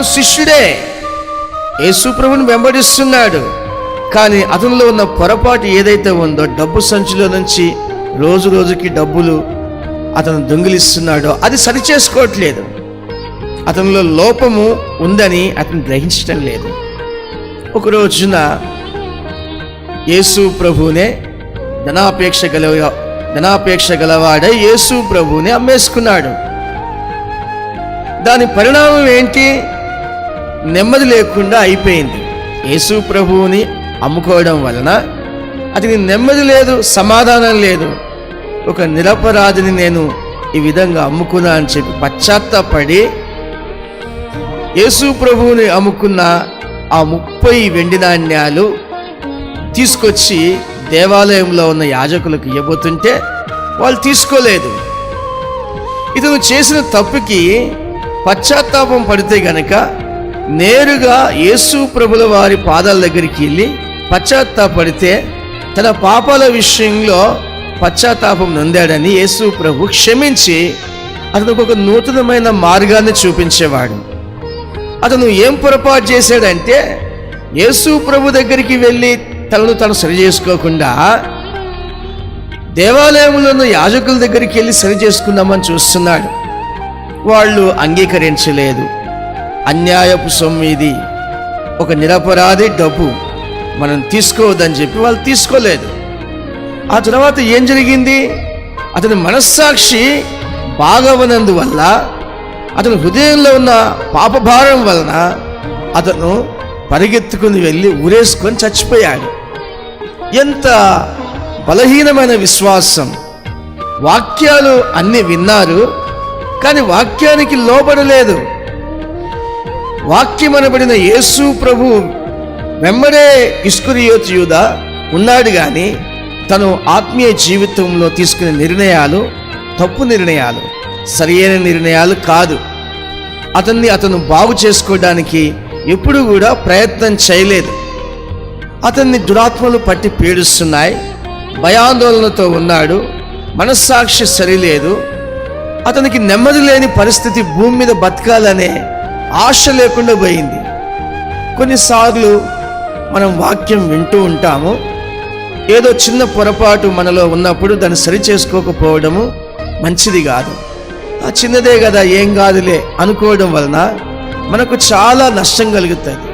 అతను శిష్యుడే. యేసుప్రభుని వెంబడిస్తున్నాడు. కానీ అతనిలో ఉన్న పొరపాటు ఏదైతే ఉందో డబ్బు సంచిలో నుంచి రోజు రోజుకి డబ్బులు అతను దొంగిలిస్తున్నాడో అది సరిచేసుకోవట్లేదు. అతనిలో లోపము ఉందని అతను గ్రహించటం లేదు. ఒక రోజున యేసు ప్రభునే ధనాపేక్ష గల ధనాపేక్ష గలవాడే యేసు ప్రభుని అమ్మేసుకున్నాడు. దాని పరిణామం ఏంటి? నెమ్మది లేకుండా అయిపోయింది. యేసు ప్రభువుని అమ్ముకోవడం వలన అతని నెమ్మది లేదు సమాధానం లేదు. ఒక నిరపరాధిని నేను ఈ విధంగా అమ్ముకున్నా అని చెప్పి పశ్చాత్తాపడి యేసు ప్రభువుని అమ్ముకున్న ఆ ముప్పై వెండి నాణ్యాలు తీసుకొచ్చి దేవాలయంలో ఉన్న యాజకులకు ఇవ్వబోతుంటే వాళ్ళు తీసుకోలేదు. ఇతను చేసిన తప్పుకి పశ్చాత్తాపం పడితే గనక నేరుగా యేసు ప్రభుల వారి పాదాల దగ్గరికి వెళ్ళి పశ్చాత్తాపడితే తన పాపాల విషయంలో పశ్చాత్తాపం నొందాడని యేసు ప్రభు క్షమించి అతనికి ఒక నూతనమైన మార్గాన్ని చూపించేవాడు. అతను ఏం పొరపాటు చేశాడంటే యేసు ప్రభు దగ్గరికి వెళ్ళి తనను తను సరి చేసుకోకుండా దేవాలయంలో ఉన్న యాజకుల దగ్గరికి వెళ్ళి సరి చేసుకుందామని చూస్తున్నాడు. వాళ్ళు అంగీకరించలేదు. అన్యాయపు సొమ్ము ఇది. ఒక నిరపరాధి డబ్బు మనం తీసుకోవద్దని చెప్పి వాళ్ళు తీసుకోలేదు. ఆ తర్వాత ఏం జరిగింది? అతని మనస్సాక్షి బాగవనందువల్ల అతని హృదయంలో ఉన్న పాపభారం వలన అతను పరిగెత్తుకుని వెళ్ళి ఊరేసుకొని చచ్చిపోయాడు. ఎంత బలహీనమైన విశ్వాసం. వాక్యాలు అన్నీ విన్నారు కానీ వాక్యానికి లోబడలేదు. వాక్యమనబడిన యేసు ప్రభు వెంబడే ఇస్కురియోత్ యూద ఉన్నాడు కానీ తను ఆత్మీయ జీవితంలో తీసుకునే నిర్ణయాలు తప్పు నిర్ణయాలు సరియైన నిర్ణయాలు కాదు. అతన్ని అతను బాగు చేసుకోవడానికి ఎప్పుడు కూడా ప్రయత్నం చేయలేదు. అతన్ని దురాత్మలు పట్టి పీడిస్తున్నాయి. భయాందోళనతో ఉన్నాడు. మనస్సాక్షి సరిలేదు. అతనికి నెమ్మది లేని పరిస్థితి భూమి మీద బతకాలనే ఆశ లేకుండా పోయింది. కొన్నిసార్లు మనం వాక్యం వింటూ ఉంటాము. ఏదో చిన్న పొరపాటు మనలో ఉన్నప్పుడు దాన్ని సరి చేసుకోకపోవడము మంచిది కాదు. ఆ చిన్నదే కదా ఏం కాదులే అనుకోవడం వలన మనకు చాలా నష్టం కలుగుతుంది.